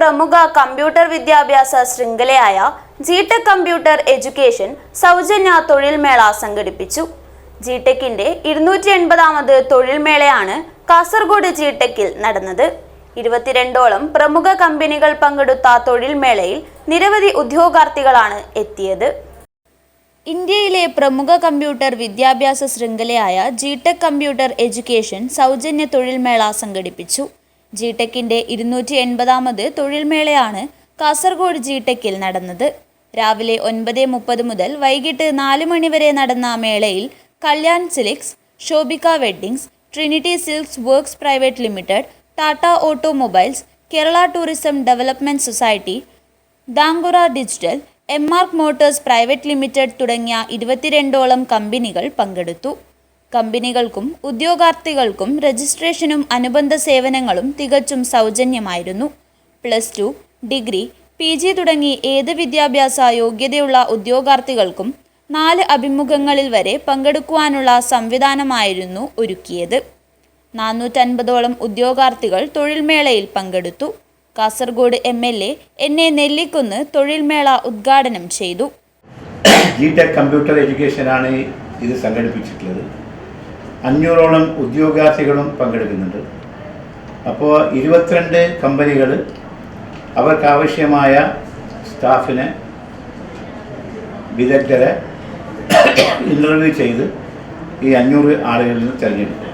പ്രമുഖ കമ്പ്യൂട്ടർ വിദ്യാഭ്യാസ ശൃംഖലയായ G-Tec computer education സൗജന്യ തൊഴിൽ മേള സംഘടിപ്പിച്ചു. ജിടെക്കിന്റെ ഇരുന്നൂറ്റി എൺപതാമത് തൊഴിൽ മേളയാണ് കാസർഗോഡ് ജിടെക്കിൽ നടന്നത്. ഇരുപത്തിരണ്ടോളം പ്രമുഖ കമ്പനികൾ പങ്കെടുത്ത തൊഴിൽ മേളയിൽ നിരവധി ഉദ്യോഗാർത്ഥികളാണ് എത്തിയത്. ഇന്ത്യയിലെ പ്രമുഖ കമ്പ്യൂട്ടർ വിദ്യാഭ്യാസ ശൃംഖലയായ ജിടെക് കമ്പ്യൂട്ടർ എഡ്യൂക്കേഷൻ സൗജന്യ തൊഴിൽ മേള സംഘടിപ്പിച്ചു. ജിടെക്കിന്റെ ഇരുന്നൂറ്റി എൺപതാമത് തൊഴിൽമേളയാണ് കാസർഗോഡ് ജിടെക്കിൽ നടന്നത്. രാവിലെ ഒൻപത് മുപ്പത് മുതൽ വൈകിട്ട് നാല് മണിവരെ നടന്ന മേളയിൽ Kalyan silks Shobika weddings Trinity silks works private limited Tata automobiles Kerala tourism development society ദാങ്കുറ digital M mark motors private limited തുടങ്ങിയ ഇരുപത്തിരണ്ടോളം കമ്പനികൾ പങ്കെടുത്തു. കമ്പനികൾക്കും ഉദ്യോഗാർത്ഥികൾക്കും രജിസ്ട്രേഷനും അനുബന്ധ സേവനങ്ങളും തികച്ചും സൗജന്യമായിരുന്നു. Plus two degree P G തുടങ്ങി ഏത് വിദ്യാഭ്യാസ യോഗ്യതയുള്ള ഉദ്യോഗാർത്ഥികൾക്കും നാല് അഭിമുഖങ്ങളിൽ വരെ പങ്കെടുക്കുവാനുള്ള സംവിധാനമായിരുന്നു ഒരുക്കിയത്. നാനൂറ്റൻപതോളം ഉദ്യോഗാർത്ഥികൾ തൊഴിൽമേളയിൽ പങ്കെടുത്തു. Kasaragod M L A N A Nellikunnu തൊഴിൽമേള ഉദ്ഘാടനം ചെയ്തു. ജി ടെക് കമ്പ്യൂട്ടർ എഡ്യൂക്കേഷനാണ് ഇത് സംഘടിപ്പിച്ചിട്ടുള്ളത്. അഞ്ഞൂറോളം ഉദ്യോഗാർത്ഥികളും പങ്കെടുക്കുന്നുണ്ട്. അപ്പോൾ ഇരുപത്തിരണ്ട് കമ്പനികൾ അവർക്കാവശ്യമായ സ്റ്റാഫിനെ വിദഗ്ധരെ ഇന്റർവ്യൂ ചെയ്ത് ഈ അഞ്ഞൂറ് ആളുകളിൽ നിന്ന് തിരഞ്ഞെടുക്കും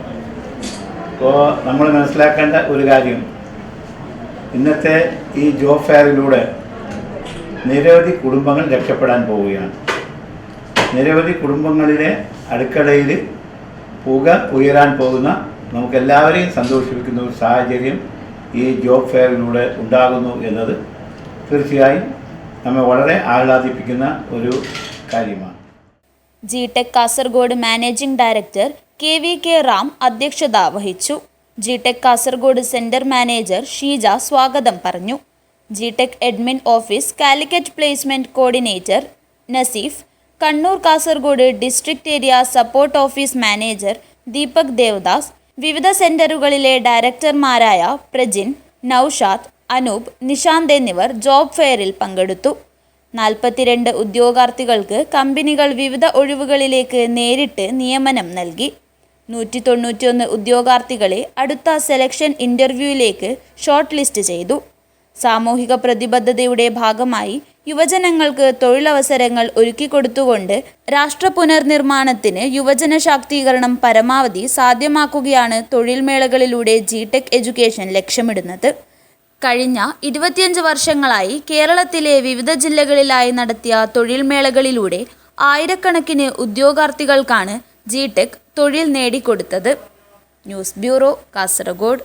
അപ്പോൾ നമ്മൾ മനസ്സിലാക്കേണ്ട ഒരു കാര്യം ഇന്നത്തെ ഈ ജോബ് ഫെയറിലൂടെ നിരവധി കുടുംബങ്ങൾ രക്ഷപ്പെടാൻ പോവുകയാണ്. നിരവധി കുടുംബങ്ങളിലെ അടുക്കളയിൽ പുക ഉയരാൻ പോകുന്ന നമുക്കെല്ലാവരെയും സന്തോഷിപ്പിക്കുന്ന ഒരു സാഹചര്യം ഈ ജോബ് ഫെയറിലൂടെ ഉണ്ടാകുന്നു എന്നത് തീർച്ചയായും നമ്മെ വളരെ ആഹ്ലാദിപ്പിക്കുന്ന ഒരു കാര്യമാണ്. G tech Kasaragod managing director K V K Ram അധ്യക്ഷത വഹിച്ചു. G tech Kasaragod centre manager Sheeja സ്വാഗതം പറഞ്ഞു. G tech admin office Calicut placement coordinator Naseef Kannur Kasaragod district area support office manager Deepak Devadas വിവിധ സെന്ററുകളിലെ ഡയറക്ടർമാരായ പ്രജിൻ നൌഷാദ് അനൂപ് നിഷാന്ത് എന്നിവർ job ഫെയറിൽ പങ്കെടുത്തു. നാൽപ്പത്തിരണ്ട് ഉദ്യോഗാർത്ഥികൾക്ക് കമ്പനികൾ വിവിധ ഒഴിവുകളിലേക്ക് നേരിട്ട് നിയമനം നൽകി. നൂറ്റി തൊണ്ണൂറ്റിയൊന്ന് ഉദ്യോഗാർത്ഥികളെ അടുത്ത സെലക്ഷൻ ഇന്റർവ്യൂവിലേക്ക് ഷോർട്ട് ലിസ്റ്റ് ചെയ്തു. സാമൂഹിക പ്രതിബദ്ധതയുടെ ഭാഗമായി യുവജനങ്ങൾക്ക് തൊഴിലവസരങ്ങൾ ഒരുക്കിക്കൊടുത്തുകൊണ്ട് രാഷ്ട്ര പുനർനിർമ്മാണത്തിന് യുവജന ശാക്തീകരണം പരമാവധി സാധ്യമാക്കുകയാണ് തൊഴിൽമേളകളിലൂടെ ജി ടെക് എഡ്യൂക്കേഷൻ ലക്ഷ്യമിടുന്നത്. കഴിഞ്ഞ ഇരുപത്തിയഞ്ച് വർഷങ്ങളായി കേരളത്തിലെ വിവിധ ജില്ലകളിലായി നടത്തിയ തൊഴിൽമേളകളിലൂടെ ആയിരക്കണക്കിന് ഉദ്യോഗാർത്ഥികൾക്കാണ് ജി ടെക് തൊഴിൽ നേടിക്കൊടുത്തത്. News bureau Kasaragod.